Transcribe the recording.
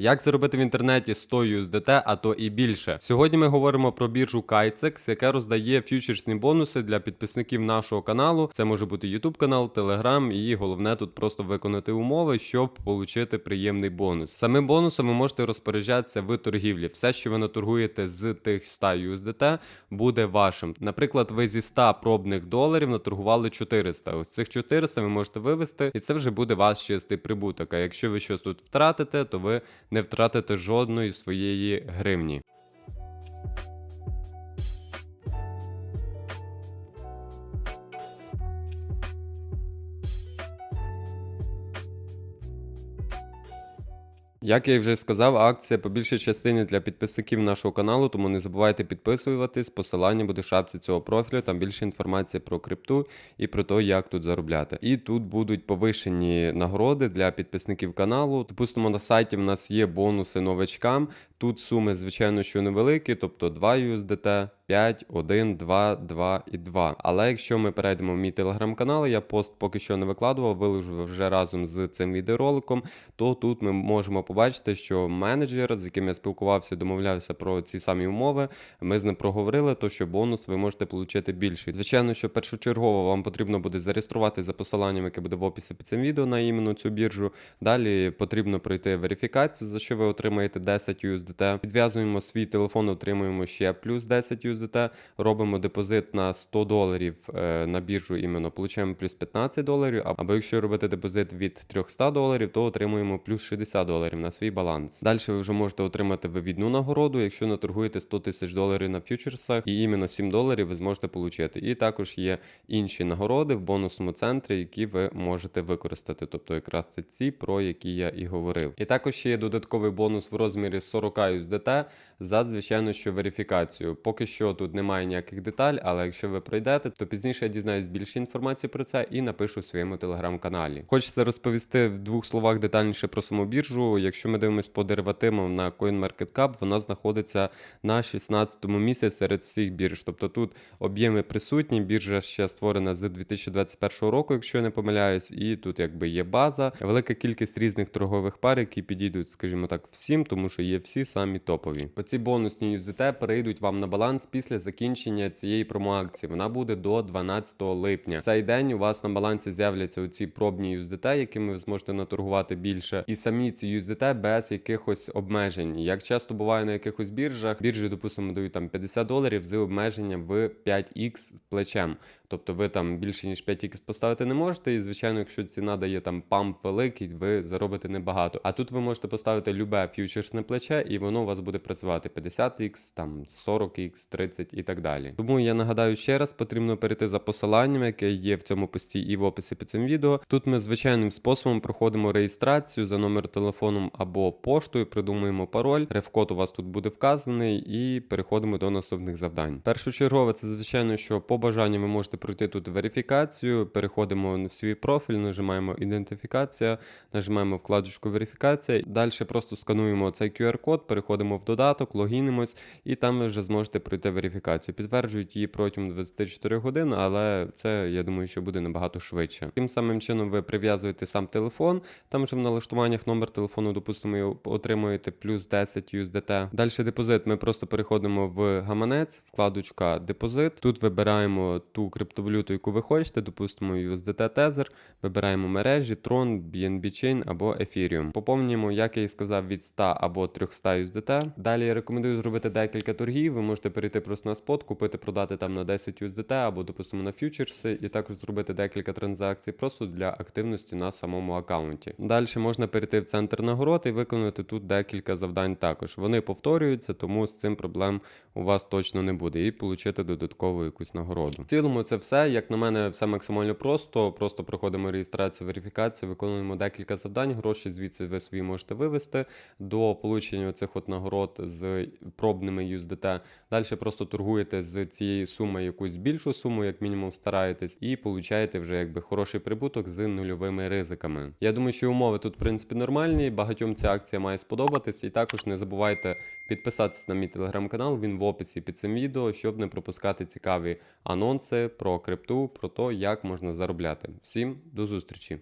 Як заробити в інтернеті 100 USDT, а то і більше? Сьогодні ми говоримо про біржу Kitex, яка роздає фьючерсні бонуси для підписників нашого каналу. Це може бути YouTube канал, Telegram, і головне тут просто виконати умови, щоб отримати приємний бонус. Самим бонусом ви можете розпоряджатися в торгівлі. Все, що ви наторгуєте з тих 100 USDT, буде вашим. Наприклад, ви зі 100 пробних доларів наторгували 400. Ось цих 400 ви можете вивести, і це вже буде ваш чистий прибуток. А якщо ви щось тут втратите, то ви не втратите жодної своєї гривні. Як я і вже сказав, акція по більшій частині для підписників нашого каналу, тому не забувайте підписуватись. Посилання буде в шапці цього профілю. Там більше інформації про крипту і про те, як тут заробляти. І тут будуть повишені нагороди для підписників каналу. Допустимо, на сайті в нас є бонуси новачкам. Тут суми, звичайно, що невеликі, тобто 2 USDT, 5, 1, 2, 2 і 2. Але якщо ми перейдемо в мій телеграм-канал, я пост поки що не викладував, виложу вже разом з цим відеороликом, то тут ми можемо побачити, що менеджер, з яким я спілкувався, домовлявся про ці самі умови, ми з ним проговорили, то що бонус ви можете отримати більший. Звичайно, що першочергово вам потрібно буде зареєструвати за посиланням, яке буде в описі під цим відео на іменно цю біржу. Далі потрібно пройти верифікацію, за що ви отримаєте 10 USDT. Підв'язуємо свій телефон, отримуємо ще плюс 10 USDT, робимо депозит на 100 доларів е, на біржу, іменно получаємо плюс 15 доларів. Або якщо робити депозит від 300 доларів, то отримуємо плюс 60 доларів на свій баланс. Далі ви вже можете отримати вивідну нагороду, якщо наторгуєте 100 тисяч доларів на фьючерсах, і іменно 7 доларів ви зможете отримати. І також є інші нагороди в бонусному центрі, які ви можете використати. Тобто, якраз це ці, про які я і говорив. І також є додатковий бонус в розмірі 40 USDT за звичайно, що верифікацію. Поки що тут немає ніяких деталей, але якщо ви пройдете, то пізніше я дізнаюсь більше інформації про це і напишу в своєму телеграм-каналі. Хочеться розповісти в двох словах детальніше про саму біржу. Якщо ми дивимося по деривативам на CoinMarketCap, вона знаходиться на 16-му місці серед всіх бірж. Тобто тут об'єми присутні. Біржа ще створена з 2021 року, якщо я не помиляюсь, і тут якби є база, велика кількість різних торгових пар, які підійдуть, скажімо так, всім, тому що є всі самі топові. Оці бонусні UZT перейдуть вам на баланс після закінчення цієї промоакції. Вона буде до 12 липня. В Цей день у вас на балансі з'являться оці пробні UZT, якими ви зможете наторгувати більше, і самі ці UZT без якихось обмежень. Як часто буває на якихось біржах, біржі, допустимо, дають там 50 доларів з обмеженням в 5х плечем. Тобто ви там більше ніж 5х поставити не можете, і звичайно, якщо ціна дає там памп великий, ви заробите небагато. А тут ви можете поставити любе фьючерсне плече, і воно у вас буде працювати 50х, там 40х, 30 і так далі. Тому я нагадаю ще раз, потрібно перейти за посиланням, яке є в цьому пості і в описі під цим відео. Тут ми звичайним способом проходимо реєстрацію за номер телефоном або поштою, придумуємо пароль. Рефкод у вас тут буде вказаний, і переходимо до наступних завдань. Першочергове, це звичайно, що по бажанню ви можете пройти тут верифікацію. Переходимо в свій профіль, нажимаємо ідентифікація, нажимаємо вкладочку верифікація. Далі просто скануємо цей QR-код, переходимо в додаток, логінимось, і там ви вже зможете пройти верифікацію. Підтверджують її протягом 24 годин, але це я думаю, що буде набагато швидше. Тим самим чином ви прив'язуєте сам телефон. Там вже в налаштуваннях номер телефону, допустимо, отримуєте плюс 10 USDT. Далі депозит. Ми просто переходимо в гаманець, вкладочка депозит. Тут вибираємо ту криптовалюту, яку ви хочете, допустимо, USDT Tether, вибираємо мережі, Tron, BNB Chain або Ethereum. Поповнюємо, як я і сказав, від 100 або 300 USDT. Далі я рекомендую зробити декілька торгів. Ви можете перейти просто на спот, купити, продати там на 10 USDT або, допустимо, на фьючерси, і також зробити декілька транзакцій просто для активності на самому аккаунті. Далі можна перейти в центр нагород і виконати тут декілька завдань також. Вони повторюються, тому з цим проблем у вас точно не буде, і отримати додаткову якусь нагороду. В цілому це все. Як на мене, все максимально просто. Просто проходимо реєстрацію, верифікацію, виконуємо декілька завдань. Гроші звідси ви свої можете вивести до получення цих от нагород з пробними USDT. Далі просто торгуєте з цієї суми якусь більшу суму, як мінімум стараєтесь, і получаєте вже якби хороший прибуток з нульовими ризиками. Я думаю, що умови тут в принципі нормальні. Багатьом ця акція має сподобатись. І також не забувайте підписатись на мій телеграм-канал. Він в описі під цим відео, щоб не пропускати цікаві анонси про крипту, про те, як можна заробляти. Всім до зустрічі!